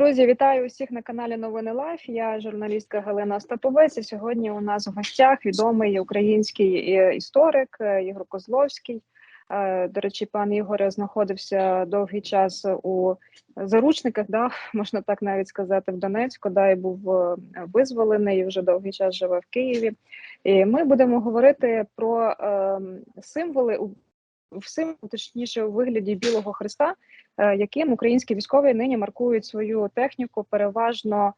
Друзі, вітаю усіх на каналі Новини Лайф. Я журналістка Галина Остаповець. І Сьогодні у нас в гостях відомий український е, історик е, Ігор Козловський. Е, До речі, пан Ігоре знаходився довгий час у заручниках, да, можна так навіть сказати, в Донецьку, да, і був визволений, і вже довгий час живе в Києві. І ми будемо говорити про е, символи в символ, точніше у вигляді білого хреста, е, яким українські військові нині маркують свою техніку, переважно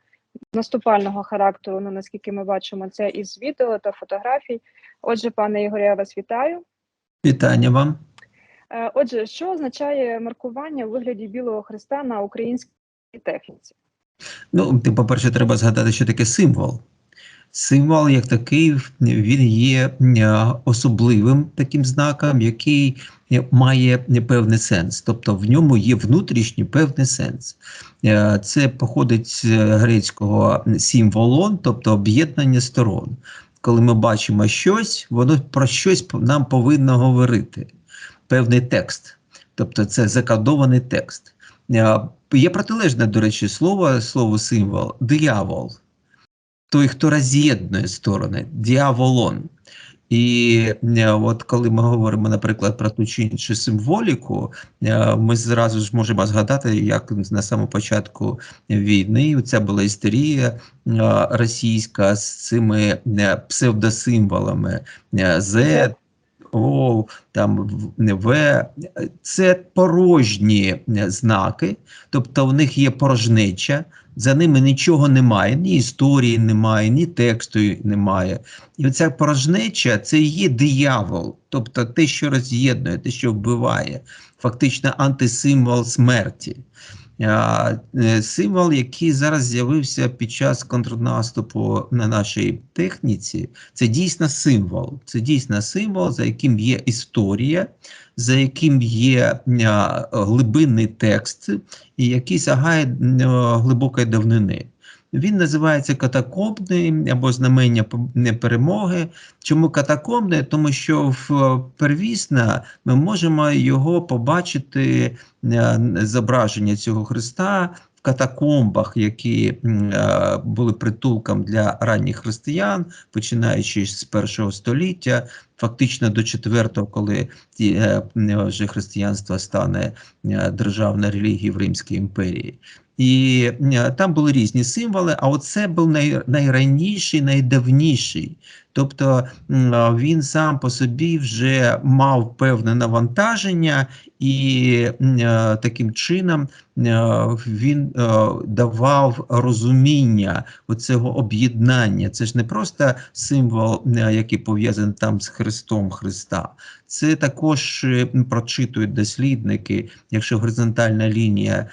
наступального характеру. Ну наскільки ми бачимо це із відео та фотографій. Отже, пане Ігорі, я вас вітаю. Вітання вам. Е, Отже, що означає маркування у вигляді білого хреста на українській техніці? Ну, ти, по-перше, треба згадати, що таке символ. Символ, як такий, він є е, особливим таким знаком, який має певний сенс. Тобто в ньому є внутрішній певний сенс. Е, Це походить з грецького символон, тобто об'єднання сторон. Коли ми бачимо щось, воно про щось нам повинно говорити. Певний текст. Тобто це закодований текст. Е, Є протилежне, до речі, слово, слово символ диявол той, хто роз'єднує сторони, діаволон. І е, от коли ми говоримо, наприклад, про ту чи іншу символіку, е, ми зразу ж можемо згадати, як на самому початку війни ця була істерія е, російська з цими псевдосимволами Z, о, там В, це порожні є тобто в них є порожнеча, за ними нічого немає, ні історії немає, ні тексту немає. І оця порожнеча це є диявол, тобто те, що роз'єднує, те, що вбиває, фактично антисимвол смерті. Е, символ, який зараз з'явився під час контрнаступу на нашій техніці, це дійсно символ. Це дійсно символ, за яким є історія, за яким є глибинний текст, і який сягає глибокої давнини. Він називається катакомбний або знамення перемоги. Чому катакомбне? Тому що в первісна ми можемо його побачити е, зображення цього Христа в катакомбах, які е, були притулком для ранніх християн, починаючи з першого століття, фактично до четвертого, коли е, вже християнство стане державною релігією в Римській імперії. І там були різні символи, а оце був най, найраніший, найдавніший. Тобто він сам по собі вже мав певне навантаження, і таким чином він давав розуміння оцього об'єднання. Це ж не просто символ, який пов'язаний там з Христом Христа. Це також прочитують дослідники. Якщо горизонтальна лінія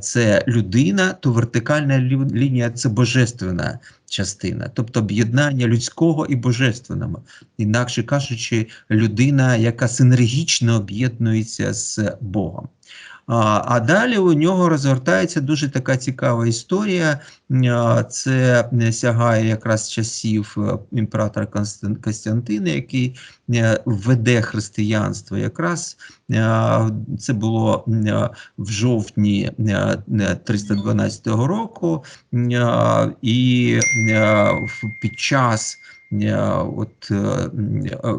це людина, то вертикальна лінія це божественна частина, тобто об'єднання людського і божественного, інакше кажучи, людина, яка синергічно об'єднується з Богом. А далі у нього розгортається дуже така цікава історія. Це сягає якраз часів е, імператора Костянтина, який е, веде християнство. Якраз е, це було в жовтні 312 року, і під час от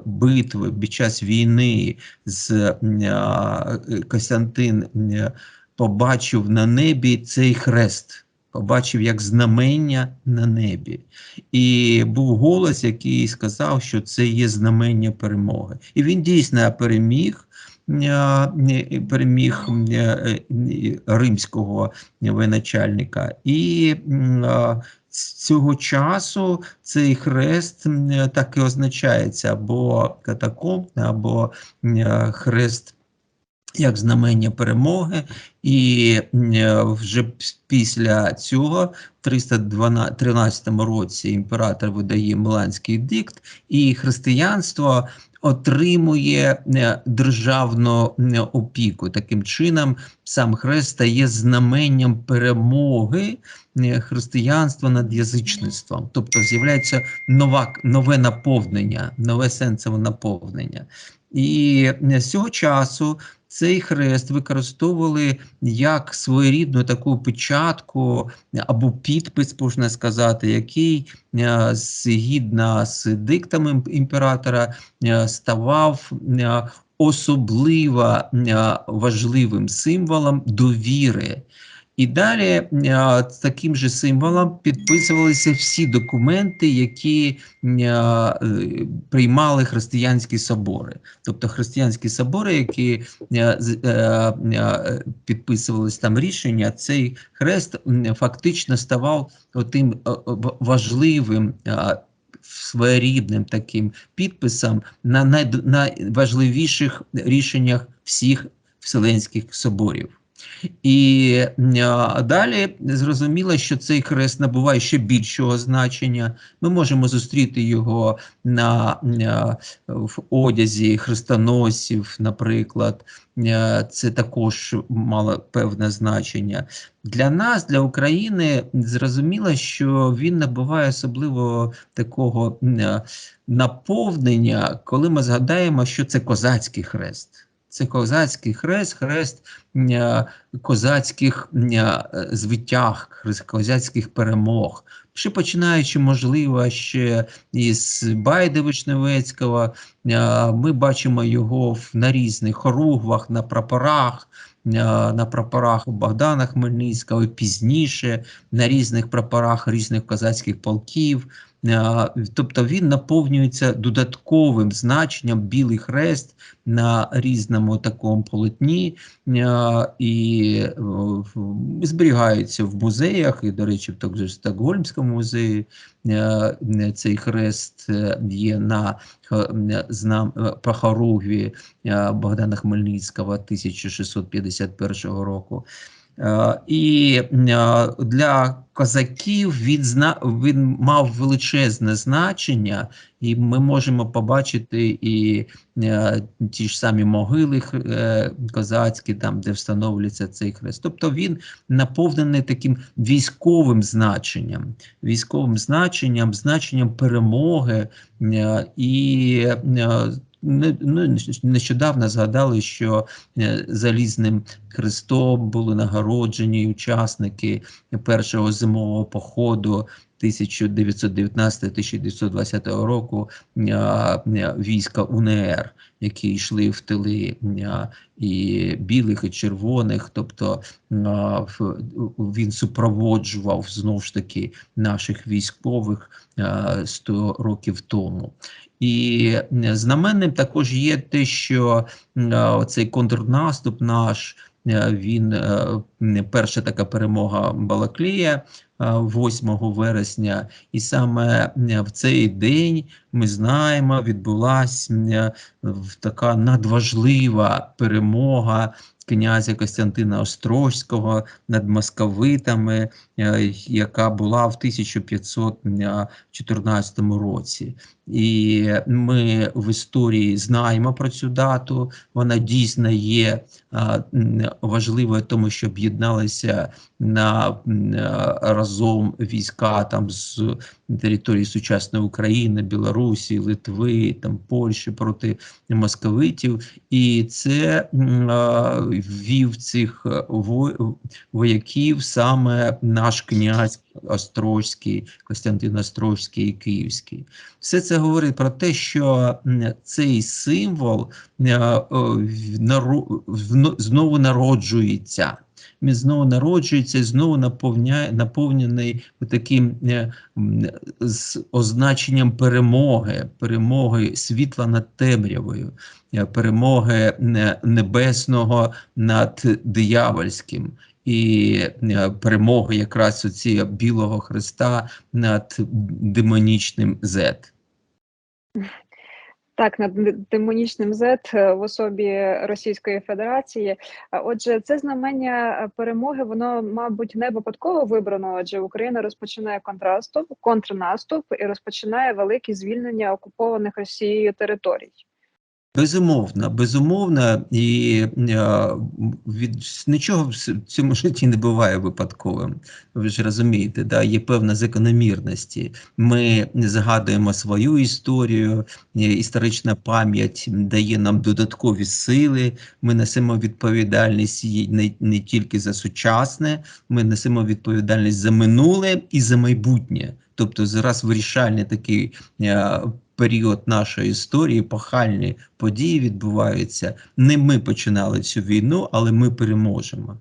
битви під час війни з Костянтин побачив на небі цей хрест. Побачив як знамення на небі. І був голос, який сказав, що це є знамення перемоги. І він дійсно переміг, переміг римського воєначальника. І з цього часу цей хрест так і означається або катакомб, або хрест як знамення перемоги, і вже після цього, в 313 році, імператор видає Миланський дикт, і християнство отримує е, державну е, опіку. Таким чином, сам хрест стає знаменням перемоги е, християнства над язичництвом, тобто з'являється нова нове наповнення, нове сенсове наповнення. І з цього часу цей хрест використовували як своєрідну таку печатку або підпис, можна сказати, який е, згідно з диктами імператора е, ставав е, особливо важливим символом довіри. І далі е, таким же символом підписувалися всі документи, які е, приймали християнські собори. Тобто християнські собори, які з- е, е, там рішення, цей хрест фактично ставав в- важливим. Своєрідним таким підписом на найважливіших рішеннях всіх вселенських соборів. І далі зрозуміло, що цей хрест набуває ще більшого значення. Ми можемо зустріти його на, в одязі хрестоносів, наприклад. Це також мало певне значення. Для нас, для України, зрозуміло, що він набуває особливо такого наповнення, коли ми згадаємо, що це козацький хрест. Це козацький хрест, хрест е, козацьких е, звитяг, хрест козацьких перемог. Ще починаючи, можливо, ще із Байди Вишневецького, е, ми бачимо його на різних хоругвах, на прапорах, на прапорах Богдана Хмельницького, пізніше на різних прапорах різних козацьких полків. Е, Тобто він наповнюється додатковим значенням білий хрест на різному такому полотні е, і е, зберігаються в музеях. І, до речі, в ж Стокгольмському музеї цей хрест є на х- знам по хоругві е, Богдана Хмельницького 1651 року. Е, І е, для козаків він, зна... він мав величезне значення, і ми можемо побачити і е, ті ж самі могили козацькі, там, де встановлюється цей хрест. Тобто він наповнений таким військовим значенням, військовим значенням, значенням перемоги. І ну, нещодавно згадали, що е, залізним хрестом були нагороджені учасники першого зимового походу 1919-1920 року е, е, війська УНР, які йшли в тили і білих, і червоних. Тобто він супроводжував знову ж таки наших військових е, 100 років тому. І е, знаменним також є те, що е, оцей контрнаступ наш, е, він перша така перемога Балаклія е, 8 вересня, і саме в цей день ми знаємо, відбулася така надважлива перемога князя Костянтина Острозького над московитами, яка була в 1514 році. І ми в історії знаємо про цю дату. Вона дійсно є важливою, тому що об'єдналися на разом війська там з території сучасної України, Білорусі, Литви, там Польщі проти московитів. І це ввів цих е, вояків саме наш князь Острозький, Костянтин Острозький і Київський. Все це говорить про те, що цей символ е, наро- вно- знову народжується. Він знову народжується і знову наповняє, наповнений таким е, з означенням перемоги, перемоги світла над темрявою, е, перемоги небесного над диявольським. І е, перемоги якраз оці білого Христа над демонічним зет. Так, над демонічним зет е, в особі Російської Федерації. А Отже, це знамення е, перемоги, воно, мабуть, не випадково вибрано, адже Україна розпочинає контраступ, контрнаступ і розпочинає велике звільнення окупованих Росією територій. Безумовно, безумовно, і е, від нічого в цьому житті не буває випадковим. Ви ж розумієте, да? є певна закономірності. Ми згадуємо свою історію, історична пам'ять дає нам додаткові сили. Ми несемо відповідальність не, не тільки за сучасне, ми несемо відповідальність за минуле і за майбутнє. Тобто зараз вирішальний такий е, період нашої історії, пахальні події відбуваються. Не ми починали цю війну, але ми переможемо.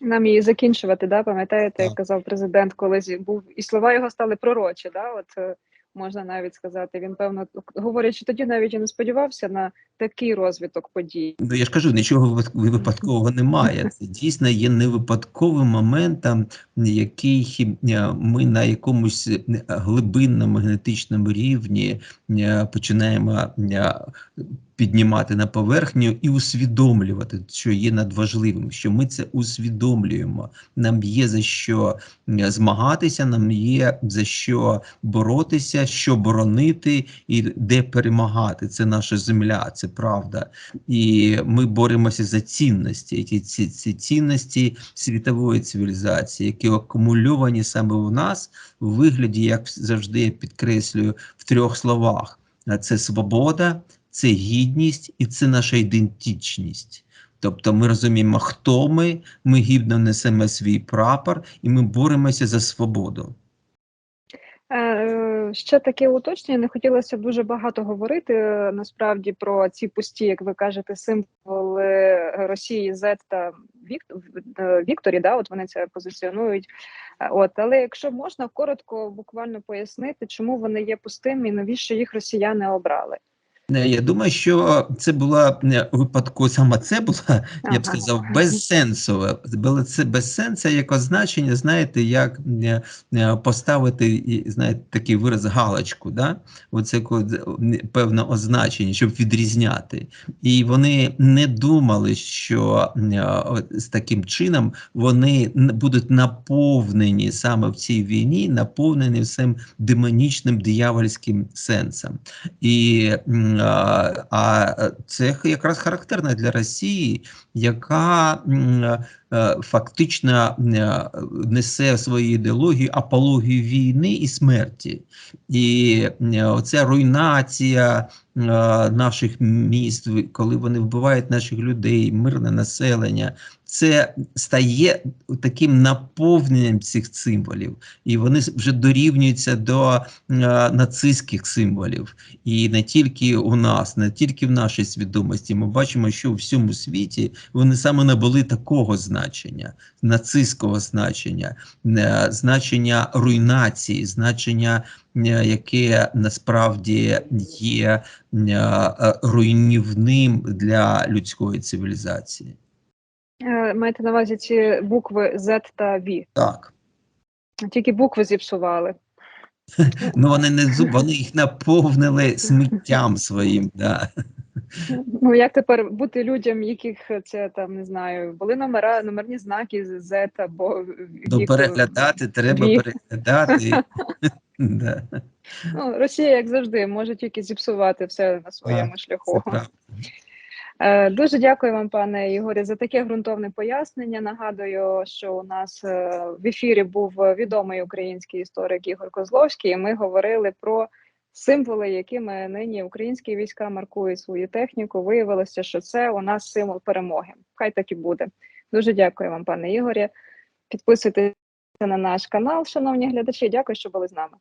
Нам її закінчувати, да? пам'ятаєте, як казав президент, колись був, і слова його стали пророчі. Да? От е, можна навіть сказати, він певно говорячи тоді, навіть і не сподівався на такий розвиток подій. Ну, я ж кажу, нічого випадкового немає. Це дійсно є невипадковим моментом, який е, ми на якомусь е, глибинному генетичному рівні е, починаємо піднімати на поверхню і усвідомлювати, що є надважливим, що ми це усвідомлюємо. Нам є за що змагатися, нам є за що боротися, що боронити і де перемагати. Це наша земля, це правда. І ми боремося за цінності, які ці, ці цінності світової цивілізації, які акумульовані саме в нас у вигляді, як завжди я підкреслюю, в трьох словах: це свобода, це гідність і це наша ідентичність. Тобто ми розуміємо, хто ми, ми гідно несемо свій прапор, і ми боремося за свободу. Е, Ще таке уточнення. Не хотілося дуже багато говорити е, насправді про ці пусті, як ви кажете, символи Росії Z та е, Вікторі. Да, от вони це позиціонують. От, але якщо можна коротко, буквально пояснити, чому вони є пустими і навіщо їх росіяни обрали. Е, Я думаю, що це була е, випадково саме це була, я б сказав, безсенсове. Було це безсенса як означення, знаєте, як е, поставити, знаєте, такий вираз галочку, да? Оце певне означення, щоб відрізняти. І вони не думали, що з таким чином вони будуть наповнені саме в цій війні, наповнені всім демонічним диявольським сенсом. І а, а це якраз характерно для Росії, яка е, фактично е, несе свою ідеологію апологію війни і смерті. І е, оця руйнація е, наших міст, коли вони вбивають наших людей, мирне населення, це стає таким наповненням цих символів, і вони вже дорівнюються до е, нацистських символів. І не тільки у нас, не тільки в нашій свідомості. Ми бачимо, що у всьому світі вони саме набули такого значення, нацистського значення, е, значення руйнації, значення, е, яке насправді є е, е, руйнівним для людської цивілізації. Е, Маєте на увазі ці букви Z та V. Так. Тільки букви зіпсували. Ну вони не зуб, вони їх наповнили сміттям своїм. Да. Ну як тепер бути людям, яких це там не знаю, були номера, номерні знаки з Z або Ну, вік- переглядати треба переглядати. Да, Ну, Росія, як завжди, може тільки зіпсувати все на своєму це шляху. Е, Дуже дякую вам, пане Ігорі, за таке ґрунтовне пояснення. Нагадую, що у нас е, в ефірі був відомий український історик Ігор Козловський. і Ми говорили про символи, якими нині українські війська маркують свою техніку. Виявилося, що це у нас символ перемоги. Хай так і буде. Дуже дякую вам, пане Ігорі. Підписуйтесь на наш канал, шановні глядачі. Дякую, що були з нами.